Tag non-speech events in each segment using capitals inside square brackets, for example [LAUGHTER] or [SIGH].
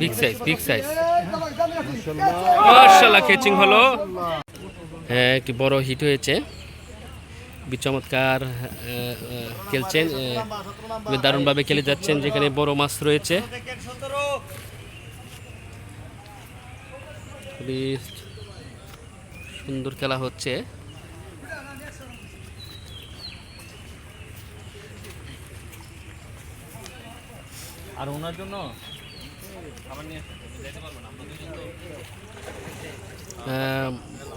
Big size big size মার্শাল্লাহ catching হলো। হ্যাঁ একটি বড় হিট হয়েছে। চমৎকার খেলছেন দারুণভাবে খেলে যাচ্ছেন যেখানে বড় মাছ রয়েছে। খুবই সুন্দর খেলা হচ্ছে। আর ওনার জন্য খাবার নিয়ে যেতে পারব না।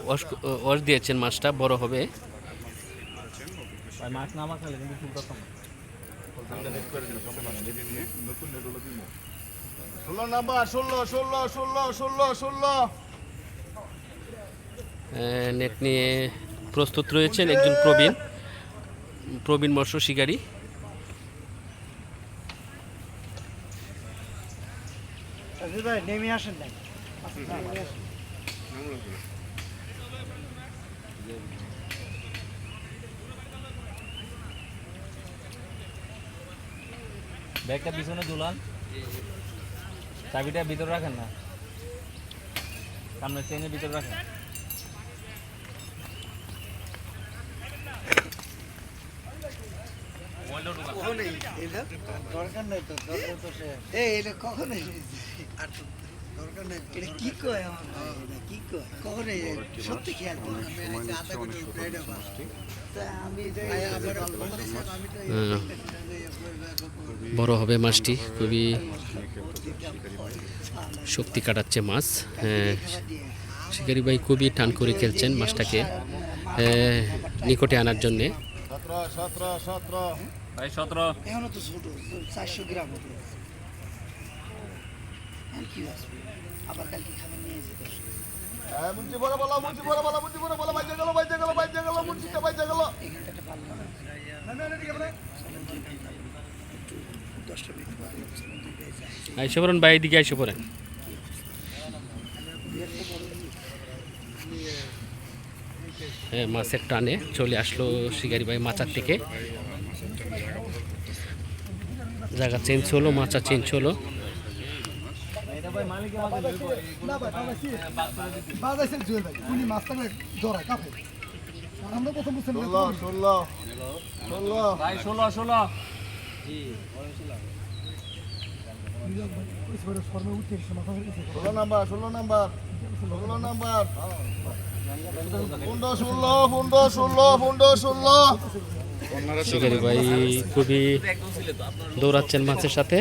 ওয়াশ ওয়াশ দিয়েছেন মাছটা বড় হবে। মাছ না আমার কিন্তু খুব রকম ষোলো নাম্বার ষোলো ষোলো ষোলো ষোলো ষোলো। নেট নিয়ে প্রস্তুত রয়েছেন একজন প্রবীণ প্রবীণ মৎস্য শিকারী। ভাই নেমে আসেন ব্যাগটা পিছনে দুলান। চাবিটা ভিতরে রাখেন না। সামনে চেনের ভিতরে রাখেন। দরকার নাই তো দরকার তো সে এই এটা কখন আর দরকার নাই এটা কি কয় আমার ভাই এটা কি কয়? কখন সত্যি খেয়াল করি আধা ঘণ্টা উপরে এটা আমি এটা আবার আমি তো আহ, বড় হবে মাছটি খুবই শক্তি কাটাচ্ছে মাছ হ্যাঁ, শিকারি ভাই খুবই টান করে খেলছেন মাছটাকে। নিকটে আনার জন্যে। সতেরো সতেরো সতেরো। ভাই সতেরো। এখনও তো ছোট চারশো গ্রাম। কি আবার কালকে খাবার নিয়ে যেতে হ্যাঁ মুন্সি বড় বলো মুন্সি বড় বলো মুন্সি বড় বলো বাইজে গেল বাইজে গেল বাইজে গেল মুন্সিটা বাইজে গেল। এখানটা একটা পারলাম দশটা মিনিট পর দুইটাই আইসে পড়েন ভাই এদিকে আইসে পড়েন হ্যাঁ মাছের টানে চলে আসলো শিকারি ভাই মাচার থেকে জায়গা চেঞ্জ হলো মাচা চেঞ্জ হলো এটা ভাই মালিক আমাদের বাজাইছেন জুয়েল ভাই উনি মাছ থাকলে জড়ায় কাপে আমরা প্রথম বুঝছেন ষোলো ষোলো ষোলো। ভাই ষোলো ষোলো। নাম্বার ষোলো নাম্বার ষোলো নাম্বার। পনেরো ষোলো পনেরো ষোলো পনেরো ষোলো। শিকারি ভাই খুবই দৌড়াচ্ছেন মাছের সাথে।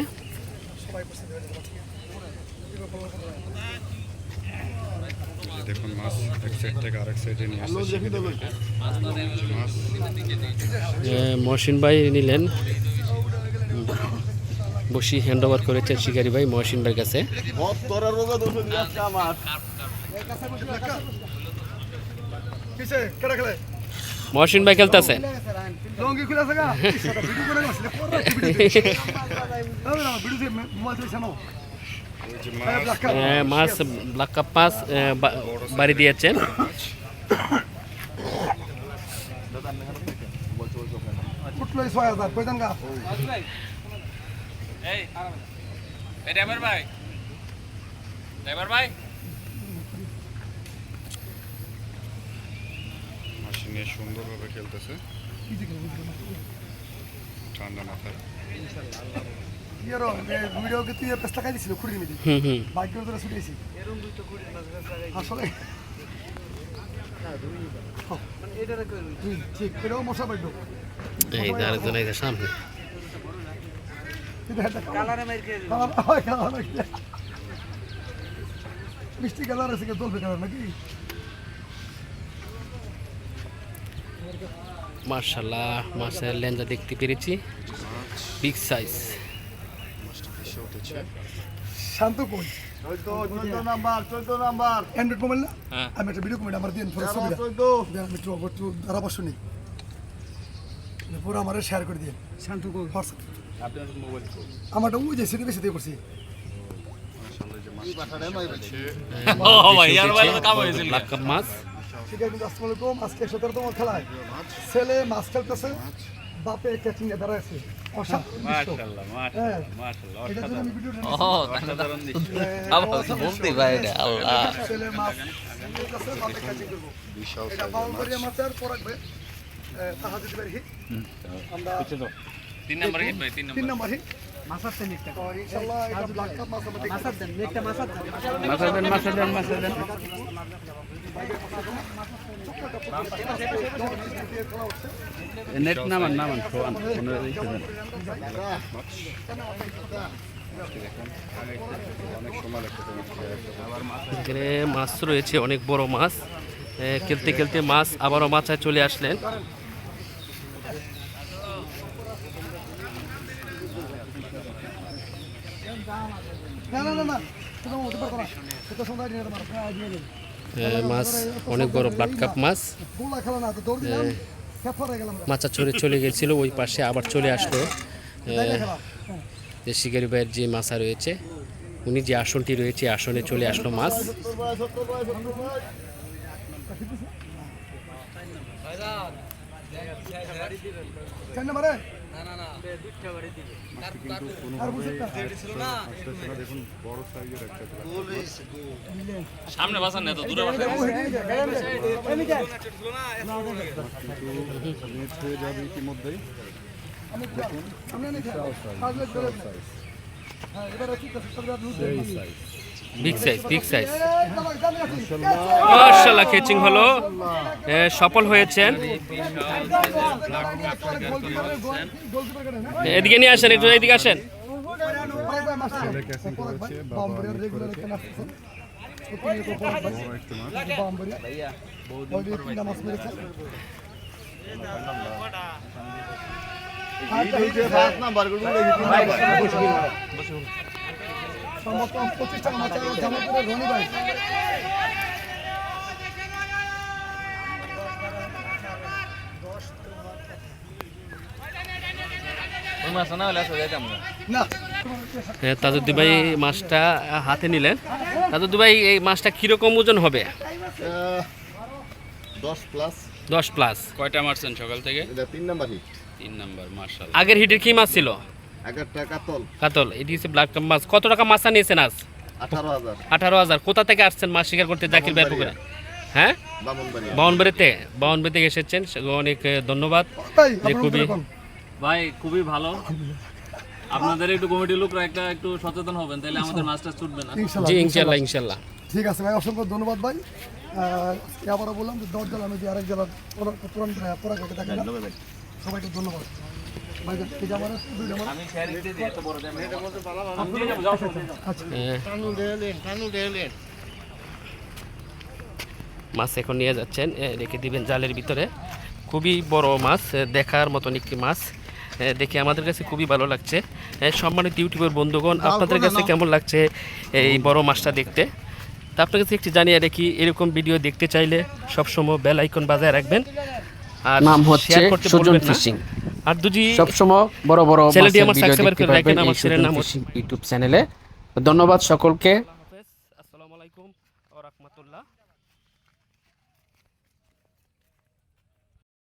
দেখুন মাছ এক সাইড থেকে আরেক সাইডে নিয়ে আসছে মাছ মহসিন ভাই নিলেন। বসি হ্যান্ড ওভার করেছেন শিকারি ভাই মহসিন ভাইয়ের কাছে। মহসিন ভাই খেলতেছে। লঙ্গি [LAUGHS] মাছ ব্ল্যাক কাপ বাড়ি দিয়েছেন। ড্রাইভার ভাই সুন্দরভাবে খেলতেছে। ঠান্ডা মাথায়। ইয়ার ভিডিও কে তুই পেস্তা খাই দিছিল খুঁড়ির হুম হুম। বাইক করে ছুটেছি দুই এই সামনে। মিষ্টি কালার আছে কি দলবে কালার নাকি? মার্শাল্লাহ মাছের লেঞ্জা দেখতে পেরেছি। বিগ সাইজ মাছটা উঠেছে। শান্ত কই? Number number. অ্যান্ড্রয়েড মোবাইল না? হ্যাঁ। আমি একটা ভিডিও কমেন্ট আমার দিন ফটো ছবি আমি একটু একটু ধারাবার শুনি পুরো আমার শেয়ার করে দিন। শান্ত কই? আমারটা ওই যে সেটা বেশি দিয়ে করছি মাছ ঠিক আছে। [LAUGHS] কিন্তু আসসালামু আলাইকুম। আজকে সতেরোতম খেলায়। ছেলে মাছ খেলতেছে। বাপে একটা চিনে হ্যাঁ। আমরা তিন নাম্বার হিট তিন নম্বর হিট। মাসার তেন একটা। ইনশাআল্লাহ এটা ব্ল্যাক কাপ মাছ মাসার দেন একটা মাসার দেন। মাসা দেন মাসা দেন মাসা দেন। নেট নামান নামান দেন এখানে মাছ রয়েছে অনেক বড় মাছ। খেলতে খেলতে মাছ আবারও মাথায় চলে আসলেন না না না না সেটা হতে পারতো না সেটা সময় নিয়ে তোমার দিয়ে দিন এ, মাছ। অনেক বড় ব্লাড কাপ মাছ। হয়ে মাছা চড়ে চলে গেছিল ওই পাশে আবার চলে আসলো। যে শিকারি ভাইয়ের যে মাছা রয়েছে উনি যে আসনটি রয়েছে আসনে চলে আসলো মাছ। সামনে বাসা না তো দূরে বাসা নেট হয়ে যাবে ইতিমধ্যেই। চলে হ্যাঁ এবারে কি করতে হবে loose big size big size মার্শাল্লাহ কেচিং হলো। এ, সফল হয়েছেন। এদিকে নিয়ে আসেন একটু এদিকে আসেন। নাম্বার গুলো দেখি তিন নাম্বার সম্ভবত পঁচিশ টাকা মাছ আছে জামালপুরের রনি ভাই ওই মাছ না। হলে আসলে যাইতাম না না এ, তাজুদ্দি ভাই মাছটা হাতে নিলেন। তাজুদ্দি ভাই এই মাছটা কীরকম ওজন হবে? দশ প্লাস দশ প্লাস কয়টা মারছেন সকাল থেকে? তিন নাম্বার হিট তিন নাম্বার মার্শাল আগের হিটের কি মাছ ছিল? কাতল কাতল এটি হচ্ছে ব্ল্যাক মাছ কত টাকা মাছ নিয়েছেন আজ আঠারো হাজার কোথা থেকে আসছেন মাছ শিকার করতে জাকির ভাই পুকুরে হ্যাঁ বামনবাড়িয়া বাউনবাড়িতে এসেছেন অনেক ধন্যবাদ যে খুবই- ভাই খুবই ভালো আপনাদের একটু লোকরা একটা একটু সচেতন হবেন তাহলে আমাদের মাছটা ছুটবে না জি ঠিক আছে ভাই অসংখ্য ধন্যবাদ ভাই আবারও বললাম যে দশ জেলা আমি যে আরেক জেলার পুরান পরাগকে দেখালাম সবাইকে ধন্যবাদ মাছ এখন নিয়ে যাচ্ছেন রেখে দিবেন জালের ভিতরে। খুবই বড় মাছ দেখার মতন একটি মাছ। দেখে আমাদের কাছে খুবই ভালো লাগছে। সম্মানিত ইউটিউবের বন্ধুগণ আপনাদের কাছে কেমন লাগছে এই বড় মাছটা দেখতে? তা আপনার কাছে একটি জানিয়ে রাখি এরকম ভিডিও দেখতে চাইলে সবসময় বেল আইকন বাজায় রাখবেন। আর নাম হচ্ছে সুজন ফিশিং। আর যদি সবসময় বড় বড় ছেলেটি আমার সাবস্ক্রাইব করে আমার ছেলের নাম ইউটিউব চ্যানেলে। ধন্যবাদ সকলকে।